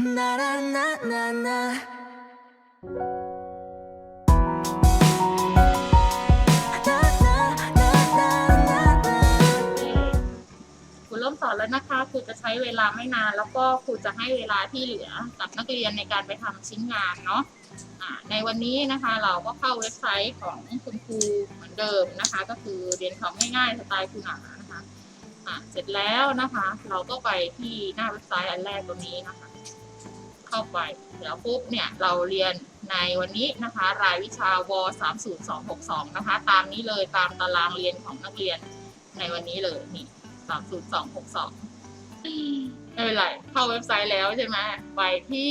na na na na na ครูเริ่มสอนแล้วนะคะครูจะใช้เวลาไม่นาน แล้วก็ครูจะให้เวลาที่เหลือกับนักเรียนในการไปทำชิ้นงานเนาะอ่ในวันนี้นะคะเราก็เข้าเว็บไซต์ของคุณครูเหมือนเดิมนะคะ ก็คือเรียนของง่ายๆสไตล์ครูหนานะคะอ่เสร็จแล้วนะคะ เราก็ไปที่หน้าเว็บไซต์อันแรกตรงนี้นะคะ เข้าไป เดี๋ยวปุ๊บเนี่ยเราเรียนในวันนี้นะคะ รายวิชาว30262 นะคะ ตามนี้เลยตามตารางเรียนของนักเรียนในวันนี้เลยนี่สามศูนย์สองหกสองไม่เป็นไรเข้าเว็บไซต์แล้วใช่ไหมไปที่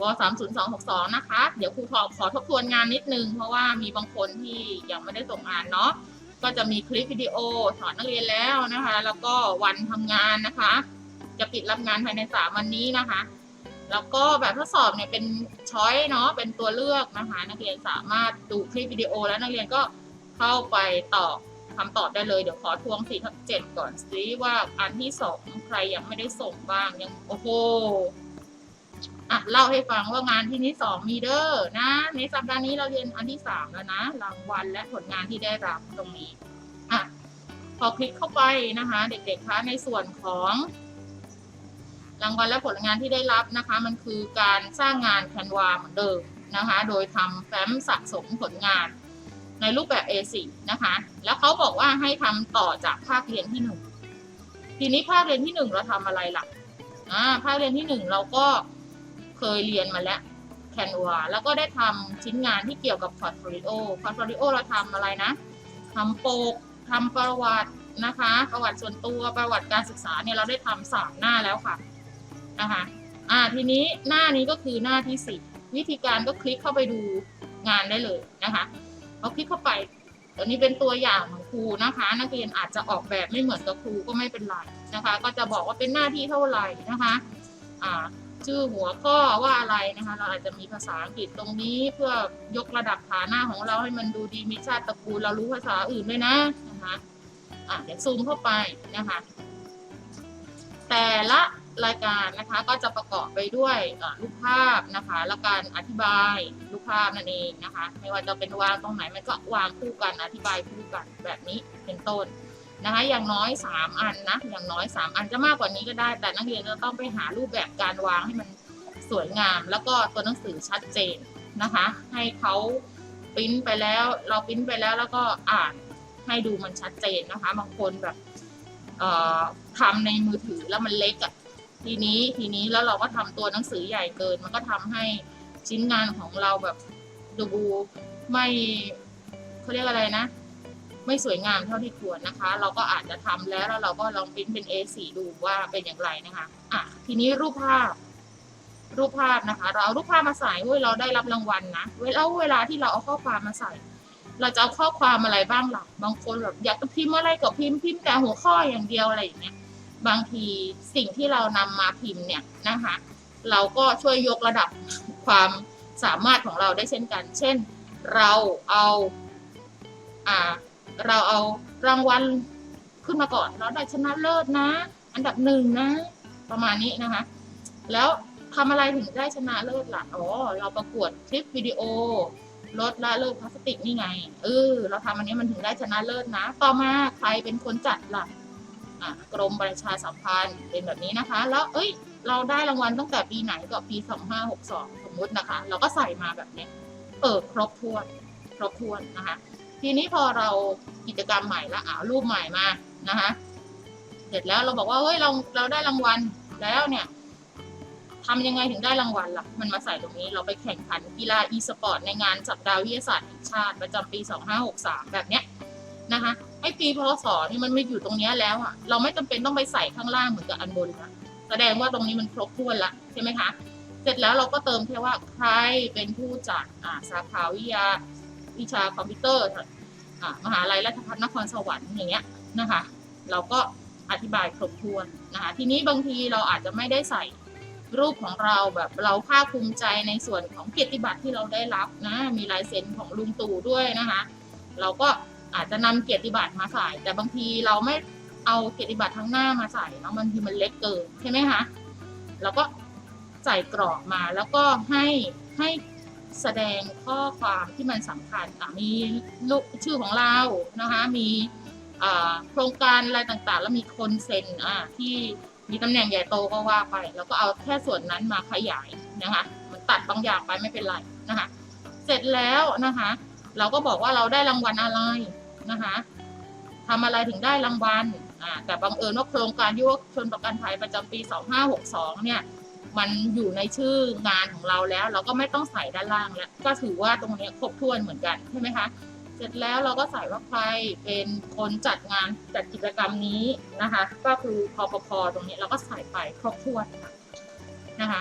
วสามศูนย์สองหกสองนะคะ เดี๋ยวครูขอขอทบทวนงานนิดนึง เพราะว่ามีบางคนที่ยังไม่ได้ส่งงานเนาะ ก็จะมีคลิปวิดีโอสอนนักเรียนแล้วนะคะ แล้วก็วันทำงานนะคะ จะปิดรับงานภายในสามวันนี้นะคะ แล้วก็แบบทดสอบเนี่ยเป็นช้อยเนาะเป็นตัวเลือกนะคะนักเรียนสามารถดูคลิปวิดีโอแล้วนักเรียนก็เข้าไปตอบคำตอบได้เลยเดี๋ยวขอทวง4ทับ7ก่อนสิว่าอันที่สองใครยังไม่ได้ส่งบ้างยังโอ้โหอะเล่าให้ฟังว่างานที่นี้สองมีเด้อนะ ในสัปดาห์นี้เราเรียนอันที่สามแล้วนะรางวัลและผลงานที่ได้รับตรงนี้อะพอคลิกเข้าไปนะคะ เด็กๆคะในส่วนของ รางวัลและผลงานที่ได้รับนะคะ มันคือการสร้างงานแคนวาเหมือนเดิมนะคะ โดยทำแฟ้มสะสมผลงานในรูปแบบ A4 นะคะ แล้วเขาบอกว่าให้ทำต่อจากภาคเรียนที่หนึ่งทีนี้ภาคเรียนที่หนึ่งเราทำอะไรล่ะอ่าภาคเรียนที่หนึ่งเราก็เคยเรียนมาแล้วแคนวาแล้วก็ได้ทำชิ้นงานที่เกี่ยวกับพอร์ตโฟลิโอพอร์ตโฟลิโอเราทำอะไรนะทำโปกทำประวัตินะคะ ประวัติส่วนตัวประวัติการศึกษาเนี่ยเราได้ทำสามหน้าแล้วค่ะ นะคะอ่าทีนี้หน้านี้ก็คือหน้าที่สี่วิธีการก็คลิกเข้าไปดูงานได้เลยนะคะเอาคลิกเข้าไปตัวนี้เป็นตัวอย่างของครูนะคะ นักเรียนอาจจะออกแบบไม่เหมือนกับครูก็ไม่เป็นไรนะคะ ก็จะบอกว่าเป็นหน้าที่เท่าไหร่นะคะอ่าชื่อหัวข้อว่าอะไรนะคะ เราอาจจะมีภาษาอังกฤษตรงนี้เพื่อยกระดับฐานะของเราให้มันดูดีมีชาติตระกูลเรารู้ภาษาอื่นด้วยนะนะคะอะเดี๋ยวซูมเข้าไปนะคะ แต่ละ รายการนะคะก็จะประกอบไปด้วยรูปภาพนะคะ และการอธิบายรูปภาพนั่นเองนะคะ ไม่ว่าจะเป็นวางตรงไหนมันก็วางคู่กันอธิบายคู่กันแบบนี้เป็นต้นนะคะ อย่างน้อย 3 อันนะอย่างน้อย 3 อันจะมากกว่านี้ก็ได้ แต่นักเรียนจะต้องไปหารูปแบบการวางให้มันสวยงาม แล้วก็ตัวหนังสือชัดเจนนะคะ ให้เขาปริ้นไปแล้วเราปริ้นไปแล้วแล้วก็อ่านให้ดูมันชัดเจนนะคะ บางคนแบบทำในมือถือแล้วมันเล็กอะ่ะ ทีนี้ทีนี้แล้วเราก็ทำตัวหนังสือใหญ่เกิน มันก็ทำให้ชิ้นงานของเราแบบดูไม่เขาเรียกอะไรนะ ไม่สวยงามเท่าที่ควรนะคะ เราก็อาจจะทำแล้วแล้วเราก็ลองปริ้นเป็น A4 ดูว่าเป็นอย่างไรนะคะอะทีนี้รูปภาพ รูปภาพนะคะ เราเอารูปภาพมาใส่เว้ยเราได้รับรางวัลนะเวลาเวลาที่เราเอาข้อความมาใส่เราจะเอาข้อความอะไรบ้างล่ะ บางคนแบบอยากจะพิมพ์อะไรก็พิมพ์พิมพ์แต่หัวข้ออย่างเดียวอะไรอย่างเงี้ย บางทีสิ่งที่เรานำมาพิมพ์เนี่ยนะคะ เราก็ช่วยยกระดับความสามารถของเราได้เช่นกัน เช่น เราเอาอ่าเราเอารางวัลขึ้นมาก่อน เราได้ชนะเลิศนะ อันดับหนึ่งนะ ประมาณนี้นะคะ แล้วทำอะไรถึงได้ชนะเลิศล่ะ อ๋อ เราประกวดคลิปวิดีโอลดละเลิกพลาสติกนี่ไง เออ เราทำอันนี้มันถึงได้ชนะเลิศนะ ต่อมาใครเป็นคนจัดล่ะ อะกรมประชาสัมพันธ์เป็นแบบนี้นะคะ แล้วเอ้ย เราได้รางวัลตั้งแต่ปีไหนก็ปี 2562 สมมุตินะคะ เราก็ใส่มาแบบนี้เออครบถ้วนครบถ้วนนะคะ ทีนี้พอเรากิจกรรมใหม่ละอ่ารูปใหม่มานะคะ เสร็จแล้วเราบอกว่าเฮ้ยเราเราได้รางวัลแล้วเนี่ยทำยังไงถึงได้รางวัลล่ะ มันมาใส่ตรงนี้ เราไปแข่งขันกีฬา e สปอร์ตในงานสัปดาห์วิทยาศาสตร์แห่งชาติประจำปี 2563 แบบเนี้ยนะคะ ไอ้ปีพศนี่มันไม่อยู่ตรงเนี้ยแล้วอะเราไม่จำเป็นต้องไปใส่ข้างล่างเหมือนกับอันบนละแสดงว่าตรงนี้มันครบถ้วนละใช่ไหมคะ เสร็จแล้วเราก็เติมแค่ว่าใครเป็นผู้จัดอ่าสาขาวิทยาวิชาคอมพิวเตอร์อ่ามหาลัยราชภัฏนครสวรรค์อย่างเงี้ยนะคะ เราก็อธิบายครบถ้วนนะคะทีนี้บางทีเราอาจจะไม่ได้ใส่รูปของเราแบบเราภาคภูมิใจในส่วนของเกียรติบัตรที่เราได้รับนะมีลายเซ็นของลุงตู่ด้วยนะคะ เราก็ อาจจะนำเกียรติบัตรมาใส่ แต่บางทีเราไม่เอาเกียรติบัตรทั้งหน้ามาใส่เนาะบางทีมันเล็กเกินใช่ไหมคะเราก็ใส่กรอบมาแล้วก็ให้ให้แสดงข้อความที่มันสำคัญอะมีลูกชื่อของเรานะคะมีโครงการอะไรต่างๆ แล้วมีคนเซ็นอ่าที่มีตำแหน่งใหญ่โตก็ว่าไป แล้วก็เอาแค่ส่วนนั้นมาขยายนะคะมันตัดบางอย่างไปไม่เป็นไรนะคะ เสร็จแล้วนะคะ เราก็บอกว่าเราได้รางวัลอะไร นะคะทำอะไรถึงได้รางวัลแต่บังเอิญว่าโครงการยุวชนประกันภัยประจำปี 2562 เนี่ย มันอยู่ในชื่องานของเราแล้ว เราก็ไม่ต้องใส่ด้านล่างแล้ว ก็ถือว่าตรงนี้ครบถ้วนเหมือนกันใช่ไหมคะ เสร็จแล้วเราก็ใส่ว่าใครเป็นคนจัดงานจัดกิจกรรมนี้นะคะ ก็คือพอปพตรงนี้เราก็ใส่ไปครบถ้วนะนะคะ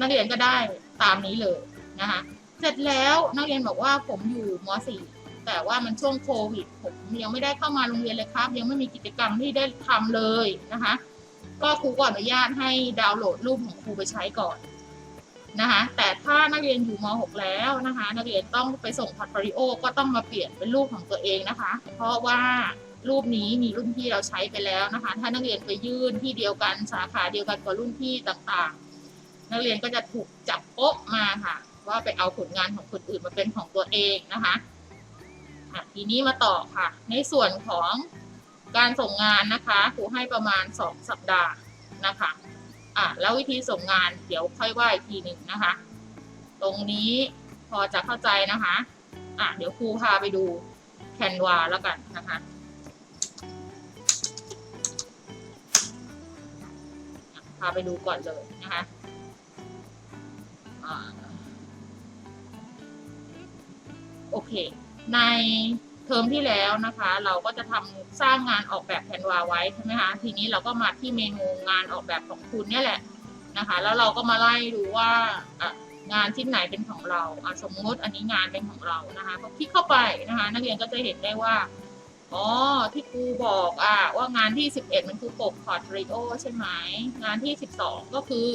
นักเรียนก็ได้ตามนี้เลยนะคะ เสร็จแล้วนักเรียนบอกว่าผมอยู่ม .4 แต่ว่ามันช่วงโควิดผมยังไม่ได้เข้ามาโรงเรียนเลยครับ ยังไม่มีกิจกรรมที่ได้ทำเลยนะคะ ก็ครูก็อนุญาตให้ดาวน์โหลดรูปของครูไปใช้ก่อนนะคะ แต่ถ้านักเรียนอยู่ม .6 แล้วนะคะ นักเรียนต้องไปส่งพอร์ตโฟลิโอก็ต้องมาเปลี่ยนเป็นรูปของตัวเองนะคะ เพราะว่ารูปนี้มีรุ่นพี่เราใช้ไปแล้วนะคะ ถ้านักเรียนไปยื่นที่เดียวกันสาขาเดียวกันกับรุ่นพี่ต่างๆ นักเรียนก็จะถูกจับโป๊ะมาค่ะ ว่าไปเอาผลงานของคนอื่นมาเป็นของตัวเองนะคะ ทีนี้มาต่อค่ะ ในส่วนของการส่งงานนะคะครูให้ประมาณ 2 สัปดาห์นะคะอะแล้ววิธีส่งงานเดี๋ยวค่อยว่าอีกทีหนึ่งนะคะ ตรงนี้พอจะเข้าใจนะคะอะเดี๋ยวครูพาไปดูแคนวาแล้วกันนะคะพาไปดูก่อนเลยนะคะโอเค ใน เทอมที่แล้วนะคะ เราก็จะทำสร้างงานออกแบบแคนวาไว้ใช่ไหมคะทีนี้เราก็มาที่เมนูงานออกแบบของคุณเนี่ยแหละนะคะ แล้วเราก็มาไล่ดูว่างานชิ้นไหนเป็นของเราสมมติอันนี้งานเป็นของเรานะคะพอคลิกเข้าไปนะคะ นักเรียนก็จะเห็นได้ว่าอ๋อที่ครูบอกอะว่างานที่ 11 มันคือปกพอร์ตริโอใช่ไหมงานที่ 12 ก็คือ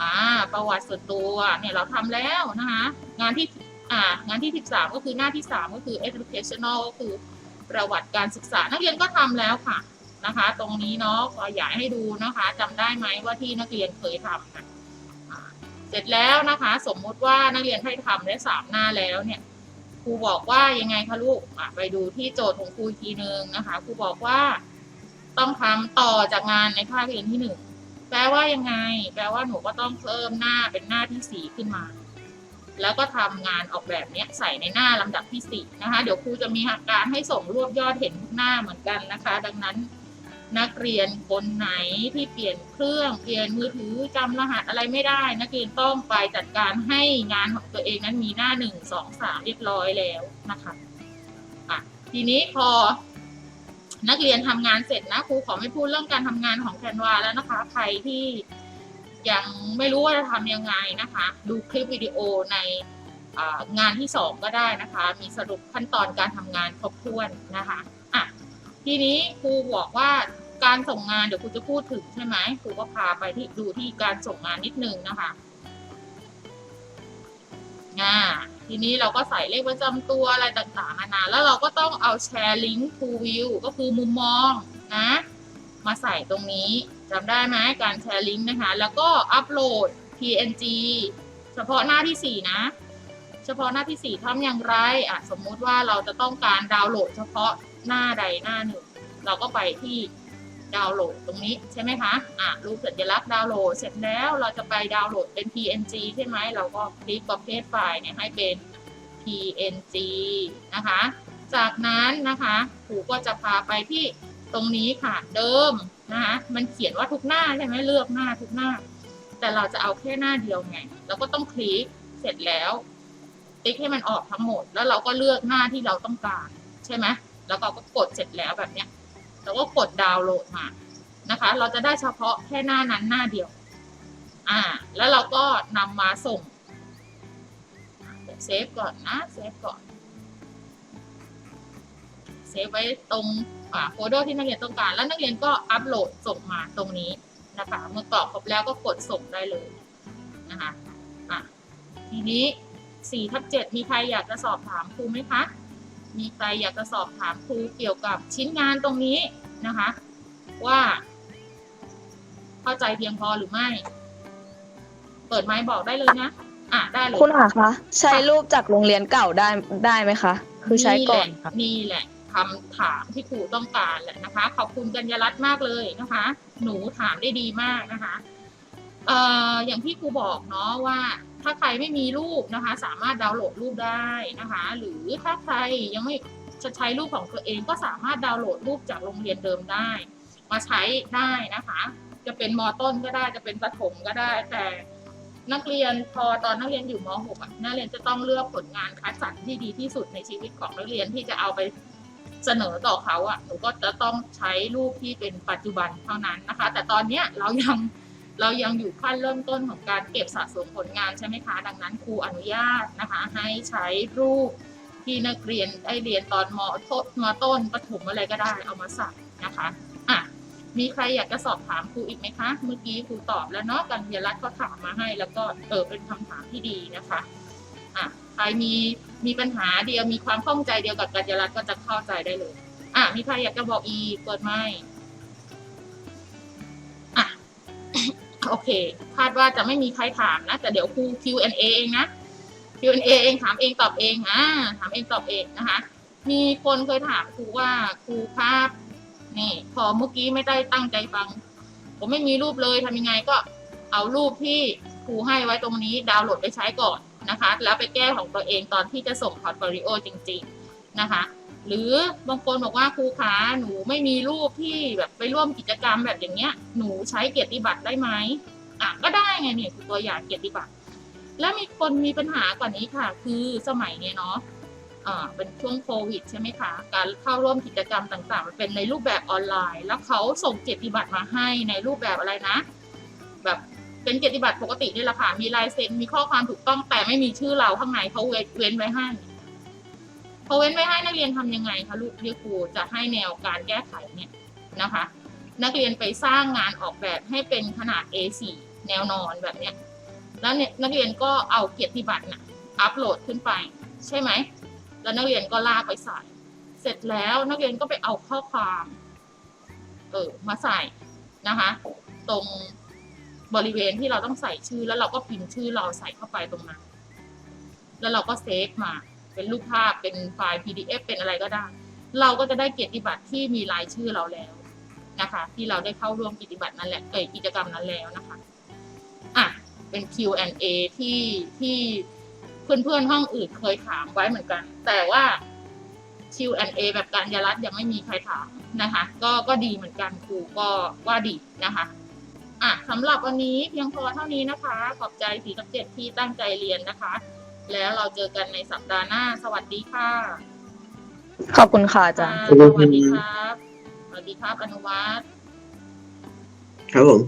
อ่าประวัติส่วนตัวเนี่ยเราทำแล้วนะคะ งานที่ อ่างานที่ 13 ก็คือหน้าที่ 3 ก็คือ educational ก็คือประวัติการศึกษา นักเรียนก็ทำแล้วค่ะนะคะ ตรงนี้เนาะขออยากให้ดูนะคะจำได้ไหมว่าที่นักเรียนเคยทำค่ะเสร็จแล้วนะคะ สมมุติว่านักเรียนให้ทำได้สามหน้าแล้วเนี่ยครูบอกว่ายังไงคะลูกไปดูที่โจทย์ของครูทีนึงนะคะครูบอกว่า ต้องทำต่อจากงานในภาคเรียนที่หนึ่งแปลว่ายังไง แปลว่าหนูก็ต้องเพิ่มหน้าเป็นหน้าที่สี่ขึ้นมา แล้วก็ทำงานออกแบบเนี้ยใส่ในหน้าลำดับที่สี่นะคะ เดี๋ยวครูจะมีการให้ส่งรวบยอดเห็นทุกหน้าเหมือนกันนะคะ ดังนั้นนักเรียนคนไหนที่เปลี่ยนเครื่องเปลี่ยนมือถือจำรหัสอะไรไม่ได้ นักเรียนต้องไปจัดการให้งานของตัวเองนั้นมีหน้าหนึ่งสองสามเรียบร้อยแล้วนะคะอะทีนี้พอ นักเรียนทำงานเสร็จนะครูขอไม่พูดเรื่องการทำงานของแคนวาแล้วนะคะ ใครที่ ยังไม่รู้ว่าจะทำยังไงนะคะ ดูคลิปวิดีโอในงานที่สองก็ได้นะคะ มีสรุปขั้นตอนการทำงานครบถ้วนนะคะอะทีนี้ครูบอกว่าการส่งงานเดี๋ยวครูจะพูดถึงใช่ไหมครูก็พาไปที่ดูที่การส่งงานนิดนึงนะคะอ่าทีนี้เราก็ใส่เลขประจำตัวอะไรต่างๆนานาแล้วเราก็ต้องเอาแชร์ลิงก์ to view ก็คือมุมมองนะ มาใส่ตรงนี้ จำได้ไหมการแชร์ลิงก์นะคะ แล้วก็อัปโหลด png เฉพาะหน้าที่ 4 นะ เฉพาะหน้าที่ 4ทำอย่างไรอะสมมุติว่าเราจะต้องการดาวน์โหลดเฉพาะหน้าใดหน้าหนึ่ง เราก็ไปที่ดาวน์โหลดตรงนี้ใช่ไหมคะอะรูปสัญลักษณ์ดาวน์โหลดเสร็จแล้วเราจะไปดาวน์โหลดเป็น png ใช่ไหมเราก็คลิกประเภทไฟล์เนี่ยให้เป็น png นะคะ จากนั้นนะคะครูก็จะพาไปที่ตรงนี้ค่ะเดิม นะคะมันเขียนว่าทุกหน้าใช่ไหมเลือกหน้าทุกหน้า แต่เราจะเอาแค่หน้าเดียวไงเราก็ต้องคลิกเสร็จแล้วติ๊กให้มันออกทั้งหมด แล้วเราก็เลือกหน้าที่เราต้องการใช่ไหมแล้วเราก็กดเสร็จแล้วแบบเนี้ยเราก็กดดาวน์โหลดมานะคะ เราจะได้เฉพาะแค่หน้านั้นหน้าเดียว อ่า แล้วเราก็นำมาส่งเดี๋ยวเซฟก่อนนะเซฟก่อนเซฟไว้ตรงาโฟลเดอร์ที่นักเรียนต้องการ แล้วนักเรียนก็อัปโหลดส่งมาตรงนี้นะคะเมื่อกรอกครบแล้วก็กดส่งได้เลยนะคะอะทีนี้สี่ทับเจ็ดมีใครอยากจะสอบถามครูไหมคะ มีใครอยากจะสอบถามครูเกี่ยวกับชิ้นงานตรงนี้นะคะ ว่า เข้าใจเพียงพอหรือไม่ เปิดไมค์บอกได้เลยนะอะได้เลยคุณอาคะใช้รูปจากโรงเรียนเก่าได้ได้ไหมคะ คือใช้ก่อนนี่แหละ คำถามที่ครูต้องการแหละนะคะ ขอบคุณกัญญารัตน์มากเลยนะคะ หนูถามได้ดีมากนะคะเอ่ออย่างที่ครูบอกเนาะว่า ถ้าใครไม่มีรูปนะคะ สามารถดาวน์โหลดรูปได้นะคะ หรือถ้าใครยังไม่จะใช้รูปของตัวเองก็สามารถดาวน์โหลดรูปจากโรงเรียนเดิมได้ มาใช้ได้นะคะ จะเป็นมต้นก็ได้จะเป็นประถมก็ได้แต่นักเรียนพอตอนนักเรียนอยู่ม .6 อะนักเรียนจะต้องเลือกผลงานคัดสรรที่ดีที่สุดในชีวิตของนักเรียนที่จะเอาไป เสนอต่อเขาอะหนูก็จะต้องใช้รูปที่เป็นปัจจุบันเท่านั้นนะคะ แต่ตอนเนี้ยเรายังเรายังอยู่ขั้นเริ่มต้นของการเก็บสะสมผลงานใช่ไหมคะ ดังนั้นครูอนุญาตนะคะ ให้ใช้รูปที่นักเรียนได้เรียนตอนมต้นมต้นประถมอะไรก็ได้เอามาใส่นะคะอะมีใครอยากจะสอบถามครูอีกไหมคะ เมื่อกี้ครูตอบแล้วเนาะกัญญารัตน์ก็ถามมาให้ แล้วก็เออเป็นคำถามที่ดีนะคะอะ ใครมีมีปัญหาเดียวมีความข้องใจเดียวกับกัญญารัตน์ก็จะเข้าใจได้เลย อะมีใครอยากจะบอกอีกเปิดไมค์อะโอเคคาดว่าจะไม่มีใครถามนะ แต่เดี๋ยวครู Q&A เองนะ Q&A เองถามเองตอบเองอ่าถามเองตอบเองนะคะ มีคนเคยถามครูว่าครูครับนี่พอเมื่อกี้ไม่ได้ตั้งใจฟัง ผมไม่มีรูปเลยทำยังไงก็เอารูปที่ครูให้ไว้ตรงนี้ดาวน์โหลดไปใช้ก่อน นะคะ แล้วไปแก้ของตัวเองตอนที่จะส่งพอร์ตโฟลิโอจริง ๆนะคะ หรือบางคนบอกว่าครูขาหนูไม่มีรูปที่แบบไปร่วมกิจกรรมแบบอย่างเงี้ย หนูใช้เกียรติบัตรได้ไหมอะก็ได้ไงเนี่ยคือตัวอย่างเกียรติบัตร แล้วมีคนมีปัญหากว่านี้ค่ะ คือสมัยเนี้ยเนาะอ่าเป็นช่วงโควิดใช่ไหมคะ การเข้าร่วมกิจกรรมต่างๆ มันเป็นในรูปแบบออนไลน์ แล้วเขาส่งเกียรติบัตรมาให้ในรูปแบบอะไรนะ แบบ เป็นเกียรติบัตรปกตินี่แหละค่ะ มีลายเซ็น มีข้อความถูกต้องแต่ไม่มีชื่อเราข้างในเขาเว้นไว้ให้เขาเว้นไว้ให้นักเรียนทำยังไงคะลูกเรียกครูจะให้แนวการแก้ไขเนี่ยนะคะ นักเรียนไปสร้างงานออกแบบให้เป็นขนาด A4 แนวนอนแบบเนี้ยแล้วเนี่ยนักเรียนก็เอาเกียรติบัตรน่ะอัปโหลดขึ้นไป ใช่ไหม แล้วนักเรียนก็ลากไปใส่ เสร็จแล้วนักเรียนก็ไปเอาข้อความเออมาใส่นะคะ ตรง บริเวณที่เราต้องใส่ชื่อ แล้วเราก็พิมพ์ชื่อเราใส่เข้าไปตรงนั้น แล้วเราก็เซฟมา เป็นรูปภาพเป็นไฟล์ PDF เป็นอะไรก็ได้ เราก็จะได้เกียรติบัตรที่มีรายชื่อเราแล้วนะคะ ที่เราได้เข้าร่วมกิจบัตรนั้นแหละเอยกิจกรรมนั้นแล้วนะคะอะเป็น Q&A ที่ที่เพื่อนๆห้องอื่นเคยถามไว้เหมือนกัน แต่ว่า Q&A แบบการยารัดยังไม่มีใครถามนะคะ ก็ก็ดีเหมือนกันครูก็ว่าดีนะคะ อะสำหรับวันนี้เพียงพอเท่านี้นะคะ ขอบใจสีกับเจ็ดที่ตั้งใจเรียนนะคะ แล้วเราเจอกันในสัปดาห์หน้า สวัสดีค่ะ ขอบคุณค่ะอาจารย์ค่ะสวัสดีครับ สวัสดีครับอนุวัฒน์ครับผม